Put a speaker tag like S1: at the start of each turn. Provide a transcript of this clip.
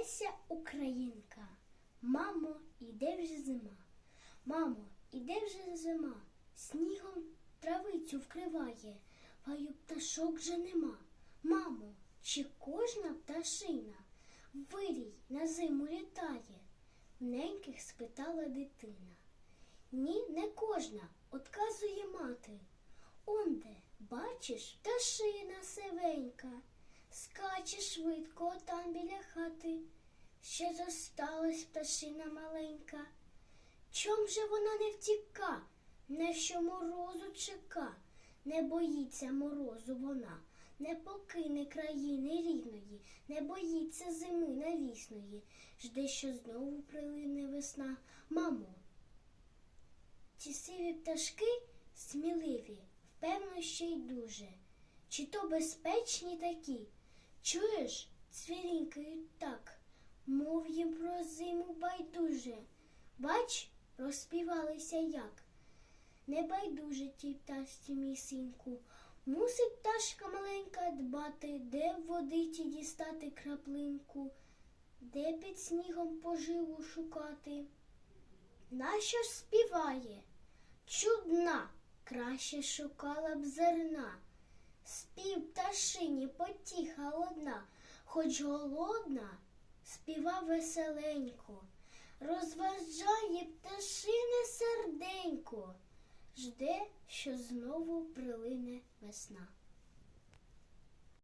S1: Леся Українка. Мамо, іде вже зима. Мамо, іде вже зима. Снігом травицю вкриває, гаю пташок вже нема. Мамо, чи кожна пташина вирій на зиму літає? В неньких спитала дитина. Ні, не кожна, отказує мати. Онде, бачиш, пташина сивенька, скаче швидко там біля хати. Ще зосталась пташина маленька. Чом же вона не втіка, не що морозу чека, не боїться морозу вона, не покине країни рідної, не боїться зими навісної, жде, що знову прилине весна. Мамо, ці сиві пташки сміливі, впевно, ще й дуже. Чи то безпечні такі? Чуєш, цвірінькають так, мов їм про зиму байдуже. Бач, розпівалися як. Не байдуже тій пташці, мій синку. Мусить пташка маленька дбати, де в водиці дістати краплинку, де під снігом поживу шукати. Нащо ж співає? Чудна, краще шукала б зерна. Спів пташині потіха одна, хоч голодна, співа веселенько, розважає пташине серденько, жде, що знову прилине весна.